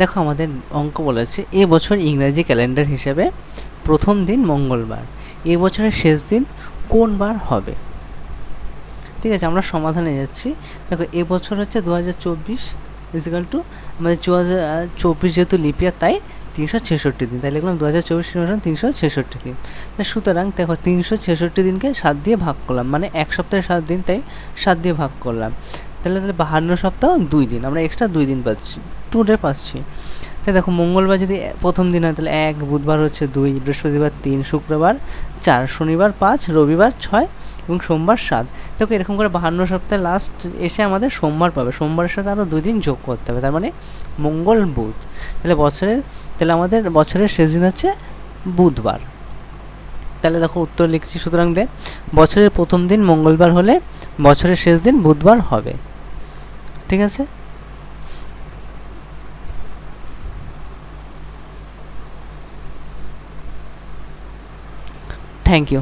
দেখো আমাদের অঙ্ক বলেছে, এ বছর ইংরাজি ক্যালেন্ডার হিসেবে প্রথম দিন মঙ্গলবার, এ বছরের শেষ দিন কোন বার হবে? ঠিক আছে, আমরা সমাধানে যাচ্ছি। দেখো, এ বছর হচ্ছে দু হাজার চব্বিশ ইজিক্যাল টু আমাদের হাজার চব্বিশ যেহেতু লিপিয়ার তাই তিনশো ছেষট্টি দিন। তাই লিখলাম দু হাজার চব্বিশ তিনশো ছেষট্টি দিন। তা সুতরাং দেখো, তিনশো ছেষট্টি দিনকে সাত দিয়ে ভাগ করলাম মানে এক সপ্তাহে সাত দিন, তাই সাত দিয়ে ভাগ করলাম। তাহলে তাহলে বাহান্ন সপ্তাহ, দুই দিন। আমরা এক্সট্রা দুই দিন পাচ্ছি। টু ডে পাচ্ছি। তাই দেখো, মঙ্গলবার যদি প্রথম দিন হয়, তাহলে এক, বুধবার হচ্ছে দুই, বৃহস্পতিবার তিন, শুক্রবার চার, শনিবার পাঁচ, রবিবার ছয় এবং সোমবার সাত। দেখো, এরকম করে বাহান্ন সপ্তাহে লাস্ট এসে আমাদের সোমবার পাবে। সোমবারের সাথে আরও দুই দিন যোগ করতে হবে। তার মানে মঙ্গল, বুধ। তাহলে বছরের, তাহলে আমাদের বছরের শেষ দিন হচ্ছে বুধবার। তাহলে দেখো, উত্তর লিখছি সুতরাং দে। বছরের প্রথম দিন মঙ্গলবার হলে বছরের শেষ দিন বুধবার হবে। ঠিক আছে? Thank you